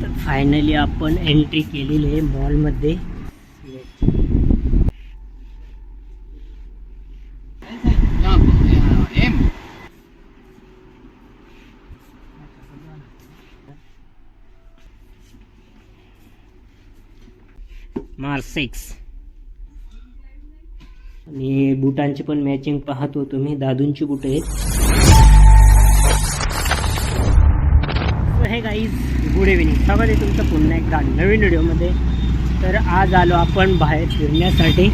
तर फायनली आपण एंट्री केलेली आहे मॉलमध्ये मार्सेक्स आणि बुटांची पण मॅचिंग पाहतो तुम्ही. दादूंची बुट आहेत. गुड इव्हिनिंग स्वागत आहे तुमचं पुन्हा एकदा नवीन व्हिडिओमध्ये. तर आज आलो आपण बाहेर फिरण्यासाठी.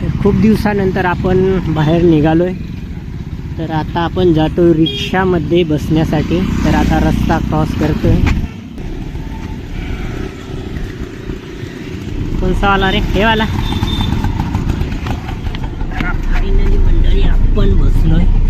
तर खूप दिवसानंतर आपण बाहेर निघालो आहे तर आता आपण जातो रिक्षामध्ये बसण्यासाठी. तर आता रस्ता क्रॉस करतोय. कोणसा वाला रे? हे वाला. फायनली मंडळी आपण बसलो आहे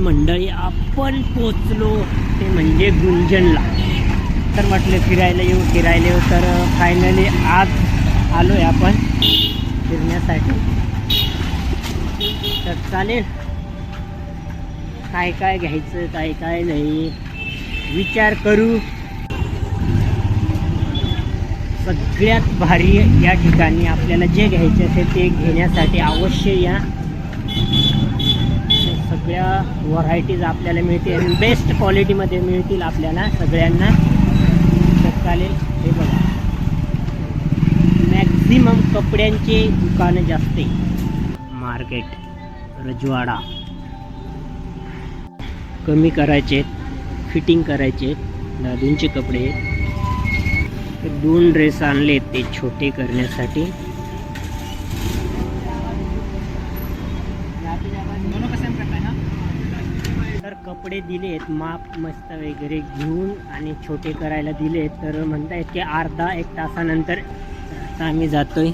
मंडळी आपण पोचलो ते म्हणजे गुंजनला. तर म्हटलं फिरायला येऊ फिरायला येऊ. तर फायनली आज आलो आहे आपण फिरण्यासाठी. तर चालेल. काय काय घ्यायचं काय काय नाही विचार करू. सगळ्यात भारी या ठिकाणी आपल्याला जे घ्यायचे असेल ते घेण्यासाठी अवश्य या. सगळ्या व्हरायटीज आपल्याला मिळतील आणि बेस्ट क्वालिटीमध्ये मिळतील आपल्याला सगळ्यांना. तत्कालीन हे बघा. मॅक्झिमम कपड्यांचे दुकानं जास्त मार्केट रजवाडा. कमी करायचे फिटिंग करायचे दादूंचे कपडे दोन ड्रेस आणले ते छोटे करण्यासाठी तर कपडे दिलेत माप मस्त वगैरे घेऊन आणि छोटे करायला दिलेत. तर म्हणतायत की अर्धा एक तासानंतर आता आम्ही जातोय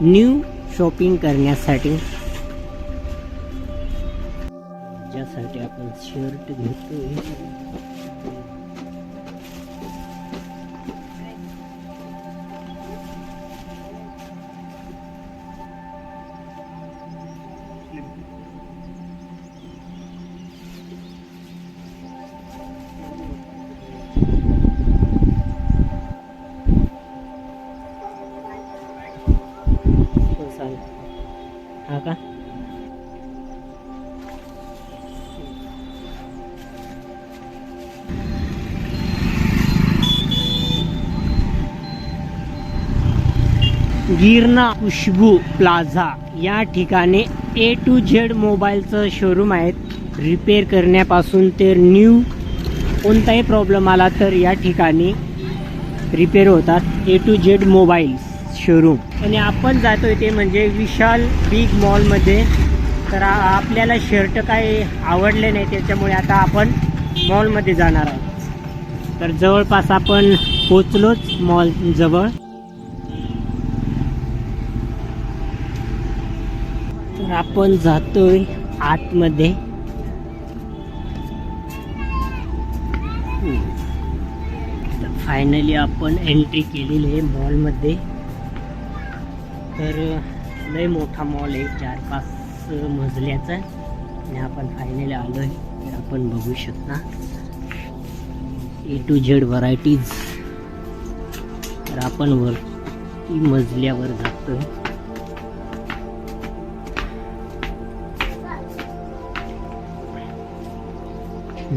न्यू शॉपिंग करण्यासाठी. ज्यासाठी आपण शर्ट घेतोय. तो हा का? गिरणा खुशबू प्लाझा या ठिकाणी ए टू झेड मोबाईलचं शोरूम आहेत. रिपेअर करण्यापासून ते न्यू कोणताही प्रॉब्लेम आला तर या ठिकाणी रिपेअर होतात. A to Z mobiles showroom. आणि आपण जातोय ते म्हणजे विशाल बिग मॉलमध्ये तर आपल्याला शर्ट काही आवडले नाही त्याच्यामुळे आता आपण मॉलमध्ये जाणार आहोत. तर जवळपास आपण पोचलोच मॉल जवळ. तर आपण जातोय आतमध्ये. फायनली आपण एंट्री केलेली आहे मॉलमध्ये तर लय मोठा मॉल आहे. चार पाच मजल्याचा आणि आपण फायनली आलो आहे तर आपण बघू शकता. ए टू झेड व्हरायटीज तर आपण वरती मजल्यावर जातो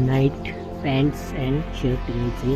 नाईट पॅन्ट्स अँड शर्ट घ्यायचे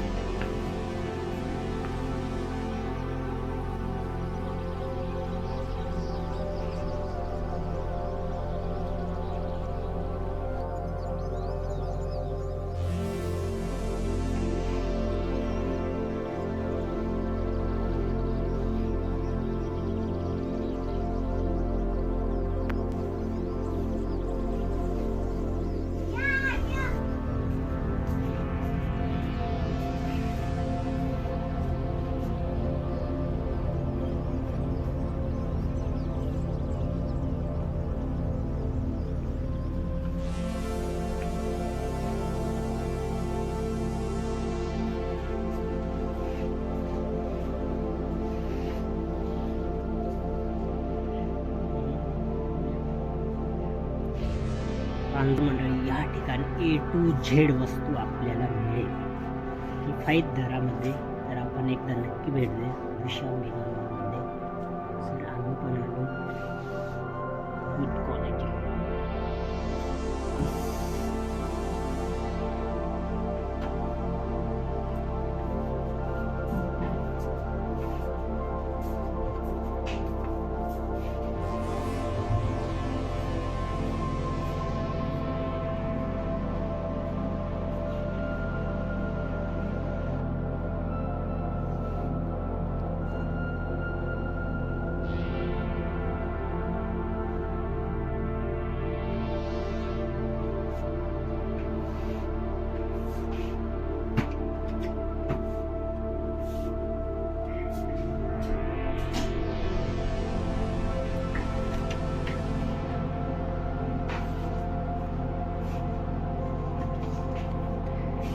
बांधू मंडळी या ठिकाणी ए टू झेड वस्तू आपल्याला मिळेल. किफायत दरामध्ये तर आपण एकदा नक्की भेट द्या विशाल मेगामध्ये सर आम्ही पण आलो. गुड कॉल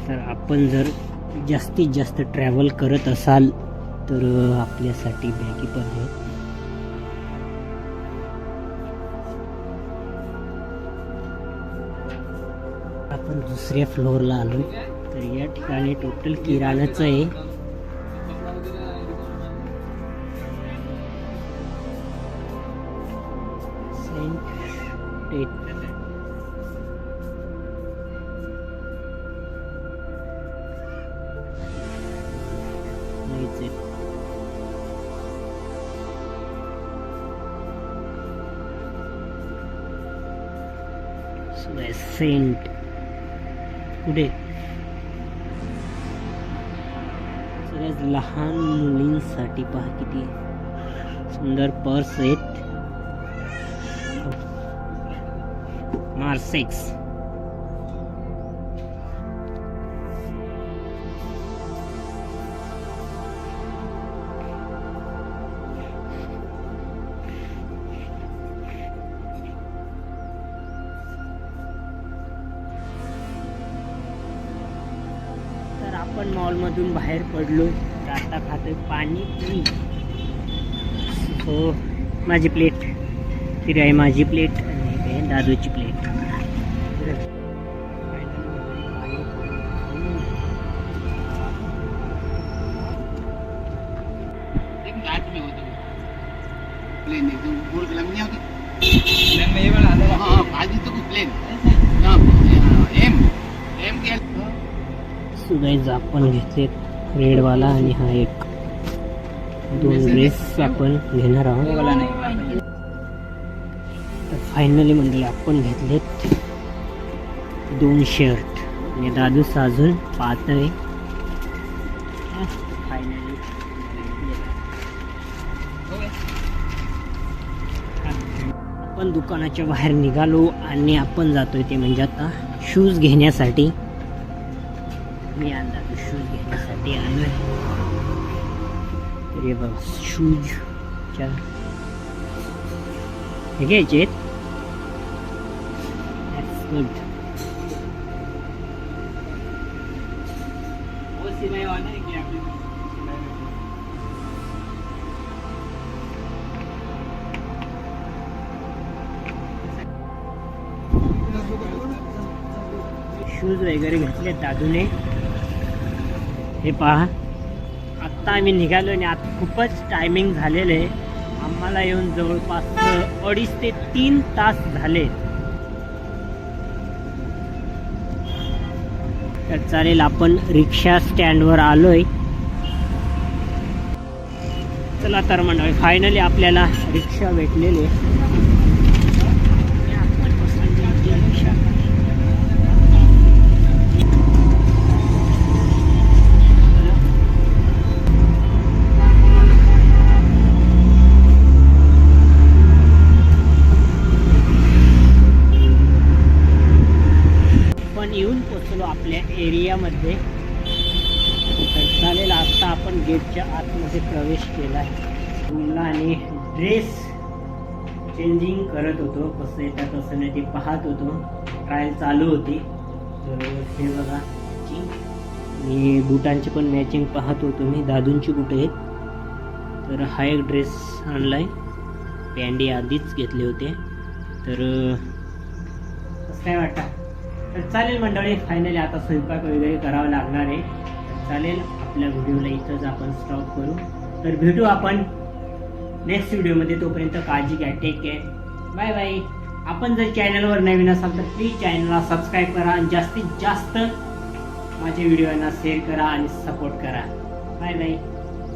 तर आपण जर जास्तीत जास्त ट्रॅव्हल करत असाल तर आपल्यासाठी बॅगी पण आहे. आपण दुसऱ्या फ्लोअरला आलो तर या ठिकाणी टोटल किराणाचं आहे. सेंट सेंट पुढे सगळ्यात लहान मुलींसाठी पहा किती सुंदर पर्स आहेत. मार्सेक्स मॉलमधून बाहेर पडलो. आता खातोय पाणीपुरी हो माझी प्लेट ती आहे माझी प्लेट आणि एक आहे दादूची प्लेट प्लेन हाँ हाँ बाजू तो कुछ प्लेन एम एम के सुगाईज आपण घेतले रेडवाला आणि हा एक दोन ड्रेस आपण घेणार आहोत. तर फायनली मंडळी आपण घेतलेत दोन शर्ट आणि दादू साजून पाहतोय फायनली आपण दुकानाच्या बाहेर निघालो आणि आपण जातोय ते म्हणजे आता शूज घेण्यासाठी. मी आणला शूज घेण्यासाठी आलोय तर हे बघा शूजच्या हे घ्यायचे गुड शूज वगैरे घेतले दादूने हे पहा. आत्ता आम्ही निघालो आणि आता खूपच टायमिंग झालेलं. आहे आम्हाला येऊन जवळपास अडीच ते तीन तास झाले. तर चालेल आपण रिक्षा स्टँडवर आलोय. चला तर मंडळी फायनली आपल्याला रिक्षा भेटलेली. ड्रेस चेंजिंग करत होतो. कसं येतात कसं नाही ते पाहत होतो. ट्रायल चालू होती. तर हे बघा. मी बुटांची पण मॅचिंग पाहत होतो मी. दादूंची बुटं आहेत? तर हा एक ड्रेस आणला आहे पॅन्डी आधीच घेतले होते. तर कसं काय वाटतं? तर चालेल मंडळी फायनली आता स्वयंपाक वगैरे करावा लागणार आहे. तर चालेल आपल्या व्हिडिओला इथंच आपण स्टॉप करू. तर भेटू आपण. नेक्स्ट व्हिडिओमध्ये तोपर्यंत काळजी घ्या टेक केअर बाय बाय आपण जर चॅनलवर नवीन असाल तर प्लीज चॅनलला सबस्क्राईब करा आणि जास्तीत जास्त माझ्या व्हिडिओना शेअर करा आणि सपोर्ट करा. Bye bye